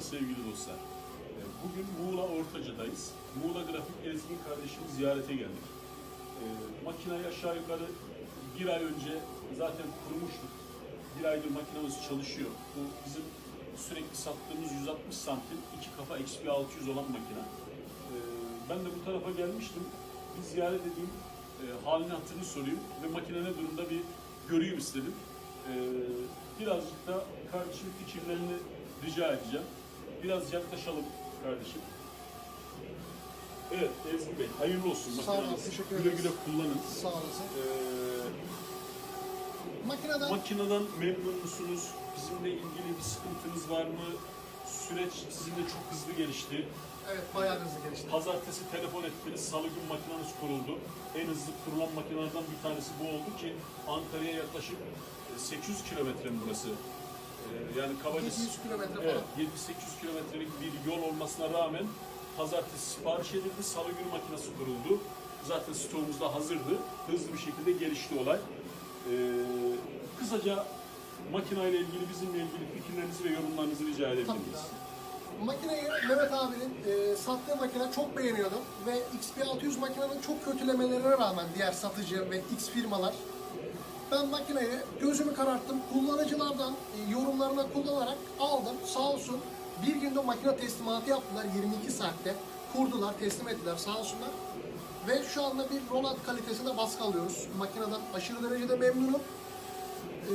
sevgili dostlar. Ee, Bugün Muğla Ortaca'dayız. Muğla Grafik Ezgin kardeşimi ziyarete geldik. Ee, makinayı aşağı yukarı bir ay önce zaten kurmuştuk. Bir aydır makinamız çalışıyor. Bu bizim sürekli sattığımız 160 santim iki kafa XP 600 olan makina. Ee, ben de bu tarafa gelmiştim. Bir ziyaret edeyim, halini hatırını sorayım ve makine ne durumda bir göreyim istedim. Ee, birazcık da kardeşim fikirlerini rica edeceğim. Biraz yaklaşalım kardeşim. Evet Ezgi Bey, hayırlı olsun. Sağ olun, makineniz. teşekkür Güle ederiz. güle kullanın. Sağ olasın. Ee, Makineden makineden memnun musunuz? Bizimle ilgili bir sıkıntınız var mı? Süreç sizinle çok hızlı gelişti. evet bayağı hızlı gelişti. Pazartesi telefon ettiniz, salı gün makineniz kuruldu. En hızlı kurulan makinelerden bir tanesi bu oldu ki Ankara'ya yaklaşık 800 kilometre mi burası? Ee, Yani kabaca 700 kilometre Evet, falan. 700-800 kilometrelik bir yol olmasına rağmen pazartesi sipariş edildi, salı günü makinesi kuruldu. Zaten stoğumuzda hazırdı. Hızlı bir şekilde gelişti olay. Ee, kısaca makineyle ilgili, bizimle ilgili fikirlerinizi ve yorumlarınızı rica edebilir Tabii miyiz? abi. Makineyi Mehmet abinin e, sattığı makine çok beğeniyordum ve XP600 makinenin çok kötülemelerine rağmen diğer satıcı ve X firmalar ben makineyi gözümü kararttım. Kullanıcılardan e, yorumlarına kullanarak aldım. Sağ olsun bir günde makine teslimatı yaptılar 22 saatte. Kurdular, teslim ettiler sağ olsunlar. Ve şu anda bir Roland kalitesinde baskı alıyoruz. Makineden aşırı derecede memnunum. Ee,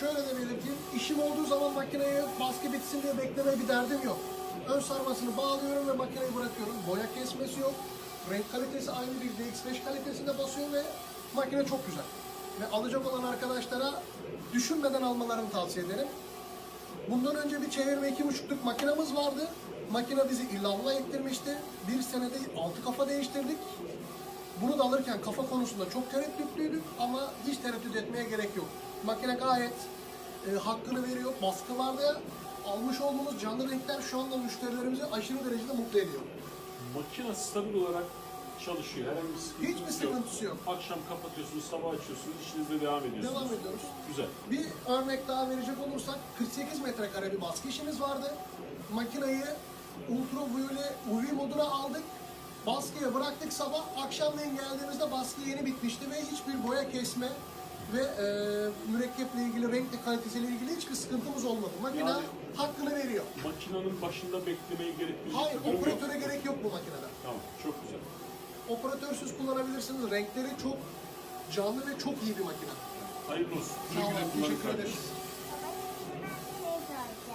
şöyle de belirteyim, işim olduğu zaman makineye baskı bitsin diye beklemeye bir derdim yok. Ön sarmasını bağlıyorum ve makineyi bırakıyorum. Boya kesmesi yok. Renk kalitesi aynı bir DX5 kalitesinde basıyor ve makine çok güzel. Ve alacak olan arkadaşlara düşünmeden almalarını tavsiye ederim. Bundan önce bir çevirme iki buçukluk makinamız vardı. Makine bizi illallah ettirmişti. Bir senede altı kafa değiştirdik. Bunu da alırken kafa konusunda çok tereddütlüydük ama hiç tereddüt etmeye gerek yok. Makine gayet e, hakkını veriyor. Baskılarda almış olduğumuz canlı renkler şu anda müşterilerimizi aşırı derecede mutlu ediyor. Makine stabil olarak çalışıyor. Herhangi bir sıkıntı Hiçbir sıkıntısı yok. Akşam kapatıyorsunuz, sabah açıyorsunuz, işinizde devam ediyorsunuz. Devam ediyoruz. Güzel. Bir örnek daha verecek olursak 48 metrekare bir baskı işimiz vardı. Makineyi ultraviyole UV moduna aldık. Baskıya bıraktık sabah. Akşamleyin geldiğimizde baskı yeni bitmişti ve hiçbir boya kesme ve e, mürekkeple ilgili, renkli kalitesiyle ilgili hiçbir sıkıntımız olmadı. Makine Yani- hakkını veriyor. Makinenin başında beklemeye gerekmeyecek Hayır, bir durum yok. operatöre gerek yok bu makinede. Operatörsüz kullanabilirsiniz. Renkleri çok canlı ve çok iyi bir makine. Hayırlı olsun. Sağ olun, teşekkür ederiz.